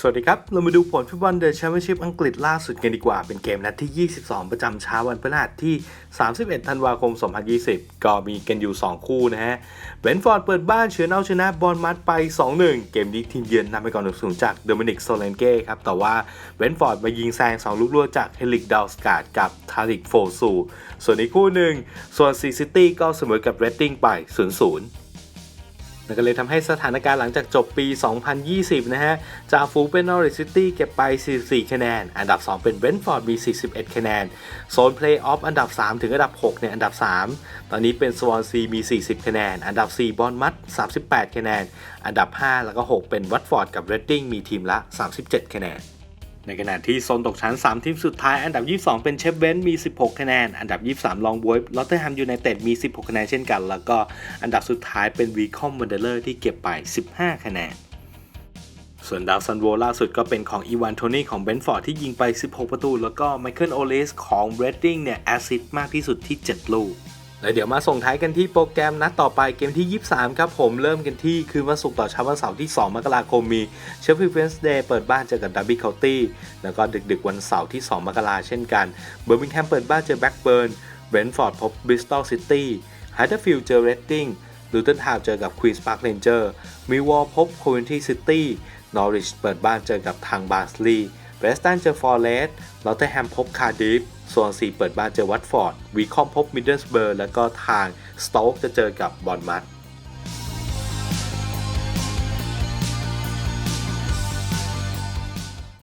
สวัสดีครับ เรามาดูผลฟุตบอลเดอะแชมเปี้ยนชิพอังกฤษล่าสุดกันดีกว่า เป็นเกมนัดที่ 22 ประจำเช้าวันพฤหัสที่ 31 ธันวาคม 2020 ก็มีกันอยู่ 2 คู่นะฮะเบนฟอร์ดเปิดบ้านเฉือนเอาชนะบอลมัดไป 2-1 เกมนี้ทีมเยือนนำไปก่อน1 0จากโดอมินิกโซเลนเก้ครับ แต่ว่าเบนฟอร์ดมายิงแซง 2 ลูกรวจากเฮลิกดาวสกาดกับทาริกโฟซู ส่วนอีกคู่หนึ่งส่วนซีซิตี้ก็เสมอกับเรดดิ้งไป 0-0 นั่นก็เลยทำให้สถานการณ์หลังจากจบปี 2020 นะฮะจากฟูเป็นนอริสซิตี้เก็บไป 44 คะแนน อันดับ 2 เป็นเบรนท์ฟอร์ดมี 41 คะแนน โซนเพลย์ออฟอันดับ 3 ถึงอันดับ 6 เนี่ย อันดับ 3 ตอนนี้เป็นสวอนซีมี 40 คะแนน อันดับ 4 บอลมัด 38 คะแนน อันดับ 5 แล้วก็ 6 เป็นวัตฟอร์ดกับเรดดิ้งมีทีมละ 37 คะแนน ในขณะที่โซนตกชั้น 3 ทีมสุดท้ายอันดับ 22 เป็นเชฟเบนมี 16 คะแนน อันดับ 23 ลองบวยลอตเทอร์แฮมยูไนเต็ดมี 16 คะแนนเช่นกัน แล้วก็อันดับสุดท้ายเป็นวีคอมวันเดเลอร์ที่เก็บไป 15 คะแนนส่วนดาวซันโวล่าสุดก็เป็นของอีวานโทนี่ของเบนฟอร์ดที่ยิงไป 16 ประตู แล้วก็ไมเคิลโอเลสของเรดดิ้งเนี่ยแอซิดมากที่สุดที่ 7 ลูก แล้วเดี๋ยวมาส่งท้ายกันที่โปรแกรมนัดต่อไปเกมที่ 23 ครับผมเริ่มกันที่คืนวันศุกร์ต่อเช้าวันเสาร์ที่ 2 มกราคมมีเชฟฟิลด์เวนส์เดย์เปิดบ้านเจอกับดับบี้เคานตี้แล้วก็ดึกๆวันเสาร์ที่ 2 มกราเช่นกันเบอร์มิงแฮมเปิดบ้านเจอแบ็กเบิร์นเบรนท์ฟอร์ดพบบริสตอลซิตี้ไฮเดอร์ฟิลด์เจอเรดดิ้งลูเทนทาวเจอกับควีนส์พาร์คเรนเจอร์มิวอลพบโควินทีซิตี้นอริชเปิดบ้านเจอกับทางบาร์สลีย์ เบสตันเจอฟอร์เรสต์ลอตเทอร์แฮมพบคาร์ดิฟส่วน4เปิดบ้านเจอวัตฟอร์ดวีคอมพบมิดเดิลสเบอร์แล้วก็ทางสโต๊กจะเจอกับบอนมัธ